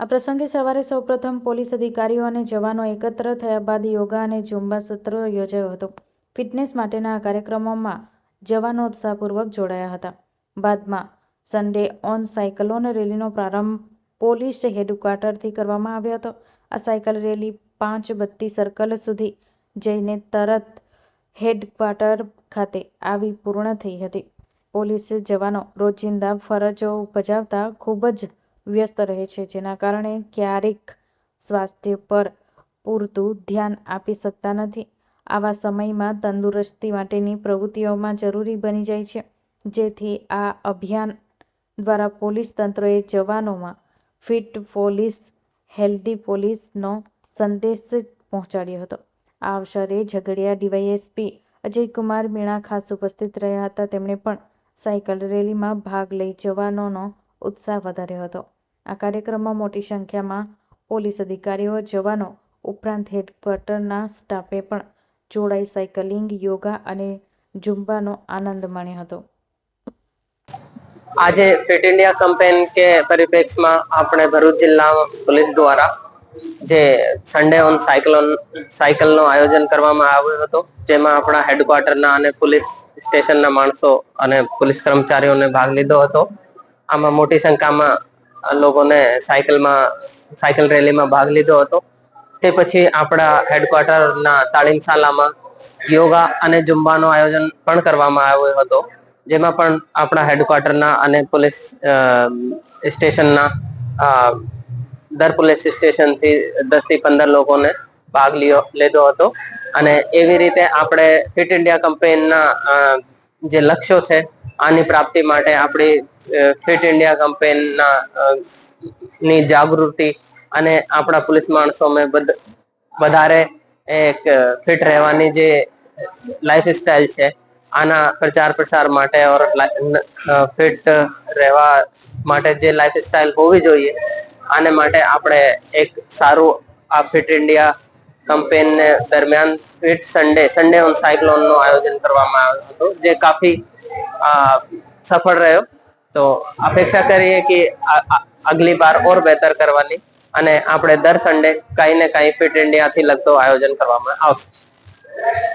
આ પ્રસંગે સવારે સૌપ્રથમ પોલીસ અધિકારીઓ અને જવાનો એકત્ર થયા બાદ યોગા અને ઝુંબા સત્ર યોજાયો હતો. ફિટનેસ માટેના આ કાર્યક્રમોમાં જવાનો ઉત્સાહપૂર્વક જોડાયા હતા. બાદમાં સન્ડે ઓન સાયકલોન રેલીનો પ્રારંભ પોલીસ હેડક્વાર્ટરથી કરવામાં આવ્યો હતો. આ સાયકલ રેલી પાંચ બત્તી સર્કલ સુધી જઈને તરત હેડક્વાર્ટર ખાતે આવી પૂર્ણ થઈ હતી. પોલીસ જવાનો રોજિંદા ફરજો બજાવતા ખૂબ જ વ્યસ્ત રહે છે, જેના કારણે ક્યારેક સ્વાસ્થ્ય પર પૂરતું ધ્યાન આપી શકતા નથી. આવા સમયમાં તંદુરસ્તી માટેની પ્રવૃત્તિઓમાં જરૂરી બની જાય છે. જેથી આ અભિયાન દ્વારા પોલીસ તંત્રએ જવાનોમાં ફિટ પોલીસ, હેલ્ધી પોલીસનો સંદેશ પહોંચાડ્યો હતો. આ અવસરે ઝઘડિયા ડીવાયએસપી અજયકુમાર મીણા ખાસ ઉપસ્થિત રહ્યા હતા. તેમણે પણ સાયકલ રેલીમાં ભાગ લઈ જવાનોનો ઉત્સાહ વધાર્યો હતો. આ કાર્યક્રમમાં મોટી સંખ્યામાં પોલીસ અધિકારીઓ, જવાનો, ઉપરાંત હેડક્વાર્ટરના સ્ટાફે પણ જોડાઈ સાયકલિંગ, યોગા અને ઝુંબાનો આનંદ માણ્યો હતો. આજે ફિટ ઇન્ડિયા કેમ્પેન કે પરિપ્રેક્ષમાં આપણે ભરૂચ જિલ્લા પોલીસ દ્વારા જે સન્ડે ઓન સાયકલોન સાયકલનું આયોજન કરવામાં આવ્યું હતું, જેમાં આપણા હેડક્વાર્ટરના અને પોલીસ સ્ટેશનના માણસો અને પોલીસ કર્મચારીઓને ભાગ લીધો હતો. આમાં મોટી સંખ્યામાં લોકોને સાયકલમાં, સાયકલ રેલીમાં ભાગ લીધો હતો. તે પછી આપણા હેડક્વાર્ટરના તાલીમ શાલામાં યોગા અને જુમ્બાનું આયોજન પણ કરવામાં આવ્યો હતો. જેમાં પણ આપણા હેડક્વાર્ટરના અને પોલીસ સ્ટેશનના દર પોલીસ સ્ટેશનથી દસથી પંદર લોકોને ભાગ લ્યો, લીધો હતો. અને એવી રીતે આપણે ફિટ ઇન્ડિયા કંપનીના જે લક્ષ્યો છે આની પ્રાપ્તિ માટે આપણી ફિટ ઇન્ડિયા કેમ્પેનના ની જાગૃતિ અને આપણા પોલીસ માણસોમાં વધારે એક ફિટ રહેવાની જે લાઈફ સ્ટાઇલ છે, આના પ્રચાર પ્રસાર માટે ઓર ફિટ રહેવા માટે જે લાઈફ સ્ટાઇલ હોવી જોઈએ, આને માટે આપણે એક સારું આ ફિટ ઇન્ડિયા કેમ્પેન દરમિયાન ફિટ સન્ડે સન્ડે ઓન સાયક્લોનનું આયોજન કરવામાં આવ્યું હતું, જે કાફી સફળ રહ્યો. તો અપેક્ષા કરીએ કે અગલી બાર ઓર બેહતર કરવાની અને આપણે દર સન્ડે કઈ ને કઈ ફિટ ઇન્ડિયા થી લગતો આયોજન કરવામાં આવશે.